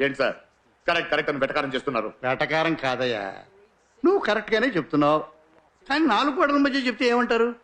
ఏంటి sir? Correct correct అని వెటకారం చేస్తున్నారు. వేటకారం కాదయ్యా. నువ్వు కరెక్ట్గానే చెప్తున్నావు. కానీ నాలుగు గోడల మధ్య చెప్తే ఏమంటారు?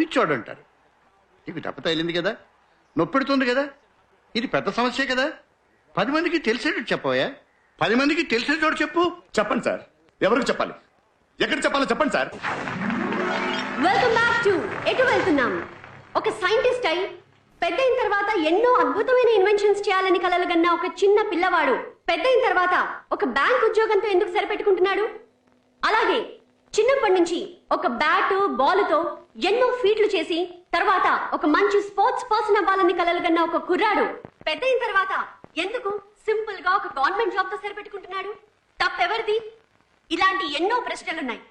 పిచ్చోడు అంటారు. నీకు దెబ్బ తగిలింది కదా? నొప్పెడుతుంది కదా? ఇది పెద్ద సమస్యే కదా? పది మందికి తెలిసేటట్టు చెప్పవయ్యా. పది మందికి తెలిసేటట్టు చెప్పు. చెప్పండి సార్. ఎవరికి చెప్పాలి? ఎక్కడ చెప్పాలో చెప్పండి సార్. వెల్కమ్ బ్యాక్ టు ఎటు వెళ్తున్నాం? ఒక సైంటిస్ట్ అయి పెద్ద అయిన తర్వాత ఎన్నో అద్భుతమైన ఇన్వెన్షన్స్ చేయాలని కలలుగన్న ఒక చిన్న పిల్లవాడు పెద్ద అయిన తర్వాత ఒక బ్యాంక్ ఉద్యోగంతో ఎందుకు సరిపెట్టుకుంటున్నాడు? అలాగే చిన్నప్పటి నుంచి ఒక బ్యాటు బాలుతో ఎన్నో ఫీట్లు చేసి తర్వాత ఒక మంచి స్పోర్ట్స్ పర్సన్ అవ్వాలని కలలుగన్న ఒక కుర్రాడు పెద్ద అయిన తర్వాత ఎందుకు సింపుల్గా ఒక గవర్నమెంట్ జాబ్తో సరిపెట్టుకుంటున్నాడు? తప్పెవరిది? ఇలాంటి ఎన్నో ప్రశ్నలున్నాయి.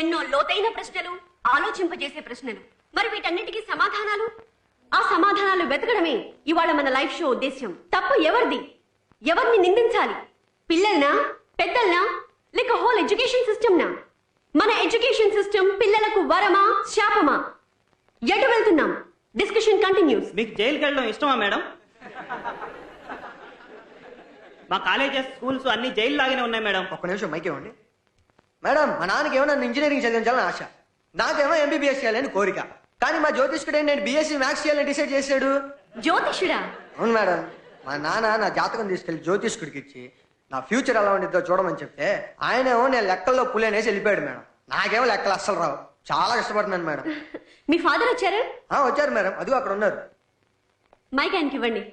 ఎన్నో లోతైన ప్రశ్నలు ఆలోచింపజేసే ప్రశ్నలు. మరి వీటన్నిటికీ సమాధానాలు? ఆ సమాధానాలు వెతకడమే ఇవాళ మన లైఫ్ షో ఉద్దేశ్యం. తప్పు ఎవరిది? ఎవరిని నిందించాలి? పిల్లల్నా? పెద్దల్నా? లేక హోల్ ఎడ్యుకేషన్ సిస్టమ్నా? మన ఎడ్యుకేషన్ సిస్టమ్ పిల్లలకు వరమా శాపమా? ఎటు వెళ్తున్నాం? Discussion continues. మీకు జైలుకి వెళ్ళడం ఇష్టమా మేడం? మా కాలేజెస్ స్కూల్స్ అన్ని జైలు లాగానే ఉన్నాయి మేడం. ఒక్క నిమిషం మైక్ ఇవ్వండి. మేడం మా నాన్నకి ఏమో నన్ను ఇంజనీరింగ్ చదివించాలని ఆశ. నాకేమో ఎంబీబీఎస్ చేయాలని కోరిక. కానీ మా జ్యోతిష్కుడు నేను బీఎస్సీ మ్యాథ్స్ చేయాలని డిసైడ్ చేశాడు? జ్యోతిషుడా అవును మేడం. మా నాన్న నా జాతకం తీసుకెళ్ళి జ్యోతిష్కుడికి ఇచ్చి నా ఫ్యూచర్ ఎలా ఉండిద్దో చూడమని చెప్తే ఆయనేమో నేను లెక్కల్లో పులి అనేసి వెళ్ళిపోయాడు మేడం. నాకేమో లెక్కలు అస్సలు రావు. చాలా కష్టపడుతున్నాను మేడం. మీ ఫాదర్ వచ్చారు? ఆ, వచ్చారు మేడం. అదిగో అక్కడ ఉన్నారు. మైక్ ఆయనకి ఇవ్వండి.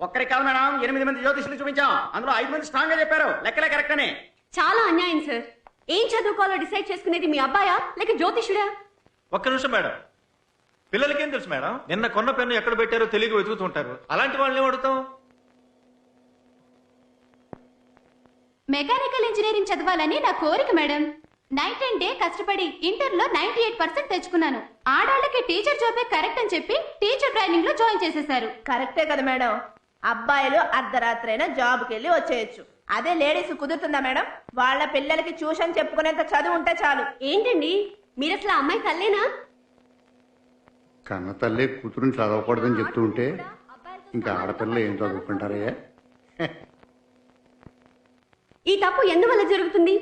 ఒక్కరికి కాదు మేడం ఎనిమిది మంది జ్యోతిష్యులు చూపించాం. అందులో ఐదు మంది స్ట్రాంగ్గా చెప్పారు. లెక్కలే కరెక్ట్ అని. చాలా అన్యాయం సార్ ఏం చదువుకోవాలో డిసైడ్ చేసుకునేది మీ అబ్బాయా? లేక జ్యోతిషుడా ఒక్క నిమిషం మేడం. పిల్లలకేం తెలుసు మేడం? నిన్న కొన్న పెన్ను ఎక్కడ పెట్టారో తెలియక వెతుకుతుంటారు అలాంటి వాళ్ళని అడుగుతాం? మెకానికల్ ఇంజనీరింగ్ చదవాలని నా కోరిక మేడం. నైట్ అండ్ డే కష్టపడి ఇంటర్లో నైన్టీ ఎయిట్ పర్సెంట్ తెచ్చుకున్నాను. ఆడాళ్ళకి టీచర్ జాబే కరెక్ట్ అని చెప్పి టీచర్ ట్రైనింగ్లో జాయిన్ చేసేశారు. కరెక్టే కదా మేడం. అబ్బాయిలు అర్ధరాత్రైనా జాబ్కి వెళ్ళి వచ్చేయచ్చు. అదే లేడీస్ కుదురుతుందా మేడం? వాళ్ళ పిల్లలకి ట్యూషన్ చెప్పుకునేంత చదువు ఉంటే చాలు. ఏంటండి? మీరు అసలు అమ్మాయి తల్లేనా? కన్న తల్లి కూతురుని చదవకూడదని చెప్తూ ఉంటే ఇంకా ఆడపిల్లలు ఏం చదువుకుంటారయ్యా? ఈ తప్పు ఎందువల్ల జరుగుతుంది?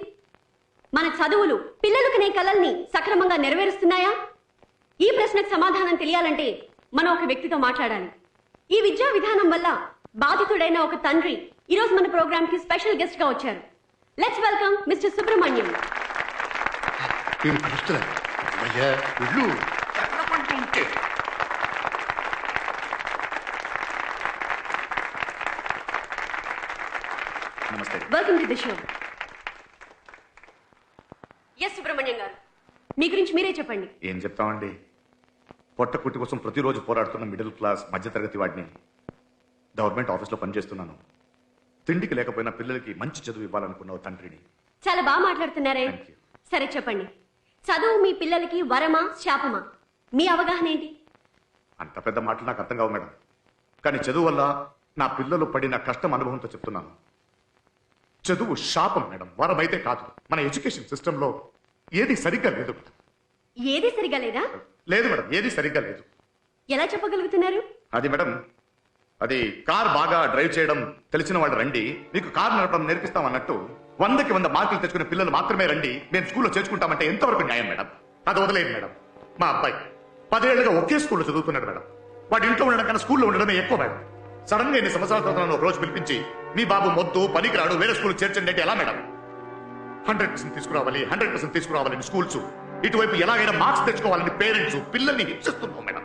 మన చదువులు పిల్లలు కనే కలల్ని సక్రమంగా నెరవేరుస్తున్నాయా? ఈ ప్రశ్నకు సమాధానం తెలియాలంటే మనం ఒక వ్యక్తితో మాట్లాడాలి. ఈ విద్యా విధానం వల్ల బాధితుడైన ఒక తండ్రి ఈరోజు మన ప్రోగ్రామ్కి స్పెషల్ గెస్ట్గా వచ్చారు. లెట్స్ వెల్కమ్ మిస్టర్ సుబ్రహ్మణ్యం నేను పిలుస్తున్నా అయ్యా ఇల్లు ఎర్రపంటి ఉంటే నమస్తే. Welcome to the show S Subrahmanyam గారు. మీ గురించి మీరే చెప్పండి. ఏం చెప్తామండి? పొట్ట కుట్టి కోసం ప్రతిరోజు పోరాడుతున్న మిడిల్ క్లాస్ మధ్యతరగతి వాడిని గవర్నమెంట్ ఆఫీస్లో పనిచేస్తున్నాను. తిండికి లేకపోయినా పిల్లలకి మంచి చదువు ఇవ్వాలనుకున్న తండ్రిని. చాలా బాగా మాట్లాడుతున్నారే. సరే చెప్పండి. చదువు మీ పిల్లలకి వరమా శాపమా? మీ అవగాహన ఏంటి? అంత పెద్ద మాటలు నాకు అర్థం కావు మేడం. కానీ చదువు వల్ల నా పిల్లలు పడిన కష్టం అనుభవంతో చెప్తున్నాను. చదువు శాపం మేడం వరమైతే కాదు. మన ఎడ్యుకేషన్ సిస్టంలో ఏది సరిగ్గా లేదు మేడం. ఏది సరిగా లేదా? లేదు మేడం ఏది సరిగ్గా లేదు. ఎలా చెప్పగలుగుతున్నారు? అది మేడం అది కార్ బాగా డ్రైవ్ చేయడం తెలిసిన వాళ్ళు రండి. మీకు కార్ నడపడం నేర్పిస్తాం అన్నట్టు వందకి వంద మార్కులు తెచ్చుకునే పిల్లలు మాత్రమే రండి. మేము స్కూల్లో చేర్చుకుంటామంటే ఎంతవరకు న్యాయం మేడం? అది వదిలేదు మేడం. మా అబ్బాయి పదేళ్ళుగా ఒకే స్కూల్లో చదువుతున్నాడు మేడం. వాడి ఇంట్లో ఉండడం కన్నా స్కూల్లో ఉండడమే ఎక్కువ మేడం. సడన్గా ఎన్ని సంవత్సరాల తర్వాత ఒక రోజు పిలిపించి మీ బాబు మొద్దు పనికిరాడు వేరే స్కూల్ చేర్చండి అంటే ఎలా మేడం? హండ్రెడ్ పర్సెంట్ తీసుకురావాలి హండ్రెడ్ పర్సెంట్ తీసుకురావాలని స్కూల్స్. ఇటువైపు ఎలాగైనా మార్క్స్ తెచ్చుకోవాలని పేరెంట్స్ పిల్లల్ని హింసిస్తున్నాం మేడం.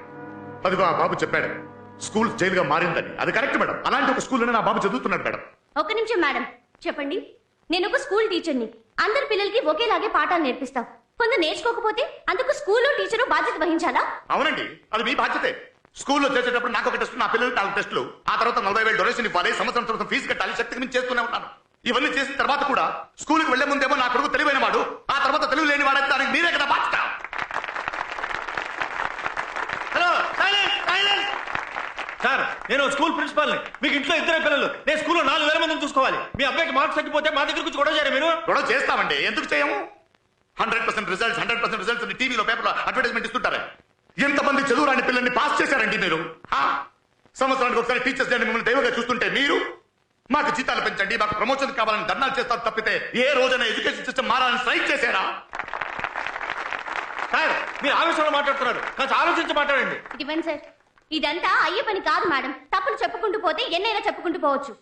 అదిగో ఆ బాబు చెప్పాడు. స్కూల్ జైలుగా మారిందని. అది కరెక్ట్ మేడం. అలాంటి ఒక స్కూల్లోనే నా బాబు చదువుతున్నాడు మేడం. ఒక నిమిషం మేడం. చెప్పండి. నేను ఒక స్కూల్ టీచర్ని. అందరి పిల్లలకి ఒకేలాగే పాఠాలు నేర్పిస్తాం. కొందరు నేర్చుకోకపోతే అందుకు స్కూల్లో టీచరు బాధ్యత వహించాలా? అవునండి. అది మీ బాధ్యతే. స్కూల్లో చేసేటప్పుడు నాకు ఒక టెస్ట్ నా పిల్లలకి నాలుగు టెస్టులు. ఆ తర్వాత నలభై వేలు డొనేషన్ ఇవ్వాలి సంవత్సరం తర్వాత ఫీజు కట్టాలి శక్తికి మించి చేస్తూనే ఉన్నాను. ఇవన్నీ చేసిన తర్వాత కూడా స్కూల్కి వెళ్ళే ముందేమో నా కొడుకు తెలివైన వాడు ఆ తర్వాత తెలివి లేని వాడైతే మీరే కదా బాధ్యత. సార్ నేను స్కూల్ ప్రిన్సిపాల్ని. మీకు ఇంట్లో ఇద్దరే పిల్లలు. నేను స్కూల్లో నాలుగు వేల మందిని చూసుకోవాలి. మీ అబ్బాయికి మార్క్స్ తగ్గిపోతే మా దగ్గర వచ్చి గొడవ చేయరు మీరు. గొడవ చేస్తామండి. ఎందుకు చేయము? Hundred percent results hundred percent results టీవీలో పేపర్లో అడ్వర్టైజ్మెంట్ ఇస్తుంటారే? ఎంతమంది చదువు రాని పిల్లల్ని పాస్ చేశారండి మీరు? సంవత్సరానికి ఒకసారి టీచర్స్ డే మిమ్మల్ని దైవగా చూస్తుంటే మీరు మాకు జీతాలు పెంచండి మాకు ప్రమోషన్ కావాలని ధర్నాలు చేస్తారు తప్పితే ఏ రోజైనా ఎడ్యుకేషన్ సిస్టమ్ మారాలని స్ట్రైక్ చేశారా? సార్ మీరు ఆవేశంలో మాట్లాడుతున్నారు. కాస్త ఆలోచించి మాట్లాడండి. ఇవ్వండి సార్. ఇదంతా అయ్యే పని కాదు మేడం. తప్పులు చెప్పుకుంటూ పోతే ఎన్నైనా చెప్పుకుంటూ పోవచ్చు.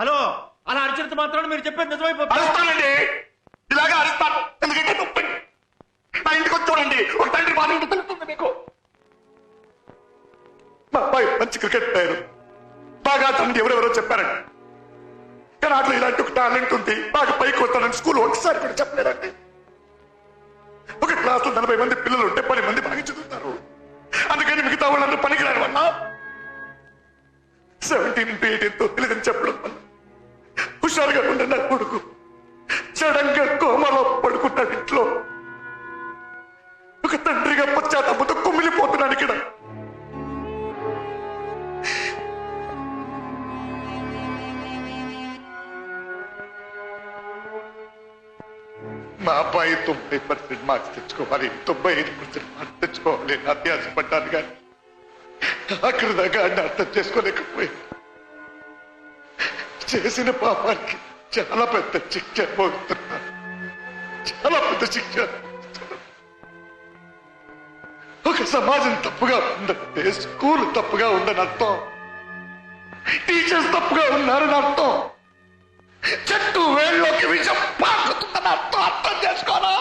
హలో అలా అరిచినంత మాత్రం మీరు చెప్పేది నిజమైపోతుంది. అరుస్తానండి. ఇలాగా అరుస్తాను. ఎందుకంటే నా ఇంటికి వచ్చి చూడండి. ఒక తండ్రి బాధ ఏంటో తెలుస్తుంది మీకు. మా అబ్బాయి మంచి క్రికెట్ ప్లేయర్ బాగా తండ్రి ఎవరెవరో చెప్పారండి. కానీ అట్లా ఇలాంటి ఒక టాలెంట్ ఉంది. బాగా పైకి వస్తానని స్కూల్ ఒకసారి కూడా చెప్పలేదండి. ఒక క్లాస్లో నలభై మంది పిల్లలు ఉంటే పది మంది సెవెంటీన్ తెలియదని చెప్పడం వల్ల హుషారుగా ఉండే నా కొడుకు జడంగా కోమలో పడుకుంటాడు ఇంట్లో. ఒక తండ్రిగా పశ్చాత్తాపంతో కుమిలిపోతున్నాను ఇక్కడ. మా అబ్బాయి తొంభై పర్సెంట్ మార్క్స్ తెచ్చుకోవాలి తొంభై ఐదు పర్సెంట్ మార్క్స్ తెచ్చుకోవాలి అని అత్యాసపడ్డాను కానీ అక్కడ దాకా అర్థం చేసుకోలేకపోయాను. చేసిన పాపానికి చాలా పెద్ద శిక్ష పోతున్నా చాలా పెద్ద శిక్ష. ఒక సమాజం తప్పుగా ఉందంటే స్కూల్ తప్పుగా ఉందని అర్థం. టీచర్స్ తప్పుగా ఉన్నారని అర్థం. చెట్టు వేళ్ళలోకి విషం పాకుతుందని అర్థం. అర్థం చేసుకోరా?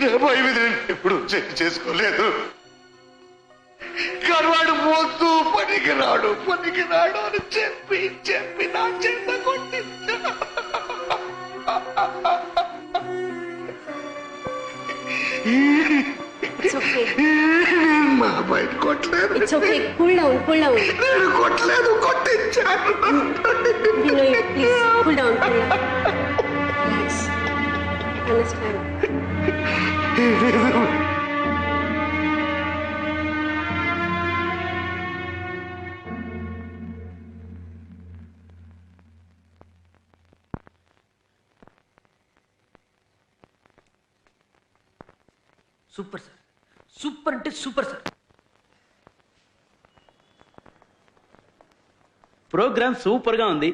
డెబ్బై ఎనిమిది ఎప్పుడు చెక్ చేసుకోలేదు. పనికి రాడు పనికి రాడు అని చెప్పి చెప్పి నా చెంత ఓకే మా బయట కొట్టలేదు. It's okay cool down cool down నేను కొట్టలేదు కొట్టించాను. Vinoy please cool down cool down relax understand super sir. Super అంటే సూపర్ సార్. ప్రోగ్రామ్ సూపర్గా ఉంది.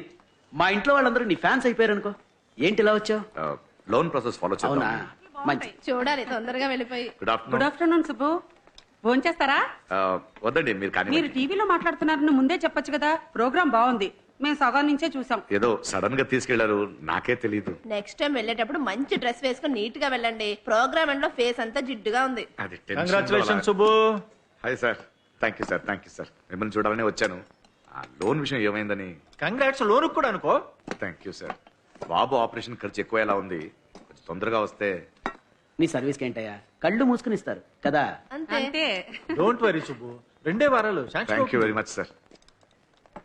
మా ఇంట్లో వాళ్ళందరూ నీ ఫ్యాన్స్ అయిపోయారు అనుకో ఏంటి ఇలా వచ్చావు? లోన్ ప్రాసెస్ ఫాలో అవునా? మంచి. చూడాలి తొందరగా వెళ్ళిపోయి. Good good afternoon afternoon Subbu. భోంచేస్తారా? వద్దండి మీరు కానీ మీరు టీవీలో మాట్లాడుతున్నారని ముందే చెప్పొచ్చు కదా. ప్రోగ్రామ్ బాగుంది. మేము సగం నుంచే చూసాం. ఏదో సడన్గా తీసుకెళ్ళారు నాకే తెలియదు నెక్స్ట్ టైం వెళ్ళేటప్పుడు మంచి డ్రెస్ వేసుకుని నీట్గా వెళ్ళండి. ప్రోగ్రామ్ ఎండ్లో ఫేస్ అంతా జిడ్డుగా ఉంది. అది congratulation Subbu. Hi sir thank you sir thank you sir మిమ్మల్ని చూడాలని వచ్చాను. ఆ లోన్ విషయం ఏమైందని? కంగ్రాట్స్ లోను కూడా అనుకో. థ్యాంక్ యూ సార్ బాబు ఆపరేషన్ ఖర్చు ఎక్కువ ఎలా ఉంది. కొంచెం తొందరగా వస్తే. నీ సర్వీస్కి ఏంటయ్యా? కళ్ళు మూసుకుని ఇస్తారు. కదా? అంతే. Don't worry Subbu. రెండే వారాలు. Thank you very much sir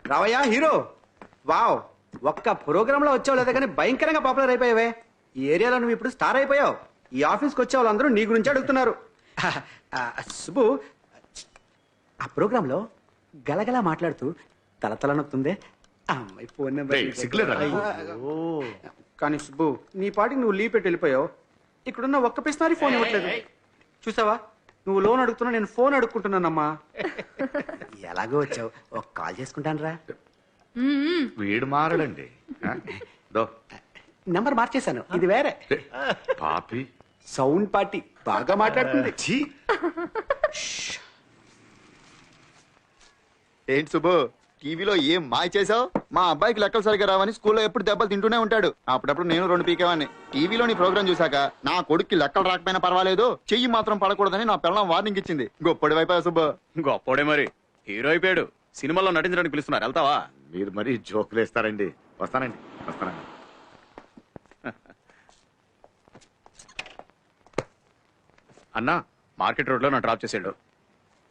రావయ్యా హీరో వావ్ ఒక్క ప్రోగ్రామ్లో వచ్చావు లేదా కానీ భయంకరంగా పాపులర్ అయిపోయావే. ఈ ఏరియాలో నువ్వు ఇప్పుడు స్టార్ అయిపోయావు. ఈ ఆఫీస్కి వచ్చే వాళ్ళందరూ నీ గురించి అడుగుతున్నారు. సుబ్బు ఆ ప్రోగ్రామ్లో గలగలా మాట్లాడుతూ తలతల నొత్తుందే ఆ అమ్మాయి ఫోన్ నెంబర్? కానీ సుబ్బు నీ పాటికి నువ్వు లీవ్ పెట్టి వెళ్ళిపోయావు. ఇక్కడున్న ఒక్క పిస్తారి ఫోన్ ఇవ్వట్లేదు. చూసావా? నువ్వు లోన్ అడుగుతున్నా నేను ఫోన్ అడుక్కుంటున్నానమ్మా ఎలాగో వచ్చావు. ఒక కాల్ చేసుకుంటాను రా వీడు మారడండి. ఆ? దో. నంబర్ మార్చేశాను. ఇది వేరే. పాపి. సౌండ్ పార్టీ బాగా మాట్లాడుతుంది. ఛీ. ఏంటి సుబ్బు టీవీలో ఏం మాయ చేసావు మా అబ్బాయికి లెక్కలు సరిగా రావని స్కూల్లో ఎప్పుడు దెబ్బలు తింటూనే ఉంటాడు. అప్పుడప్పుడు నేను రెండు పీకేవాడిని టీవీలో నీ ప్రోగ్రామ్ చూసాక నా కొడుక్కి లెక్కలు రాకపోయినా పర్వాలేదు. చెయ్యి మాత్రం పడకూడదని నా పిల్లం వార్నింగ్ ఇచ్చింది. గొప్పడి వైపు సుబ్బు. గొప్పోడే మరి. హీరో అయిపోయాడు. సినిమాలో నటించడానికి పిలుస్తున్నారు. వెళ్తావా? మీరు మరీ జోకులు వేస్తారండి. వస్తానండి. వస్తానండి. అన్నా మార్కెట్ రోడ్లో నా డ్రాప్ చేసాడు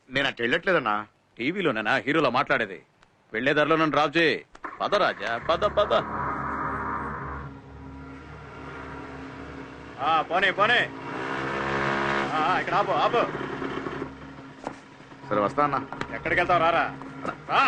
నేను అటు వెళ్ళట్లేదన్నా. టీవీలోనేనా? హీరోలో మాట్లాడేది. వెళ్ళే దారిలో నన్ను డ్రాప్ చేయి. పద రాజా పద పద. ఆ, పోనీ పోనీ. ఇక్కడ ఆపు ఆపు. సరే వస్తా అన్నా. ఎక్కడికి వెళ్తావు? రారా. రా ఆ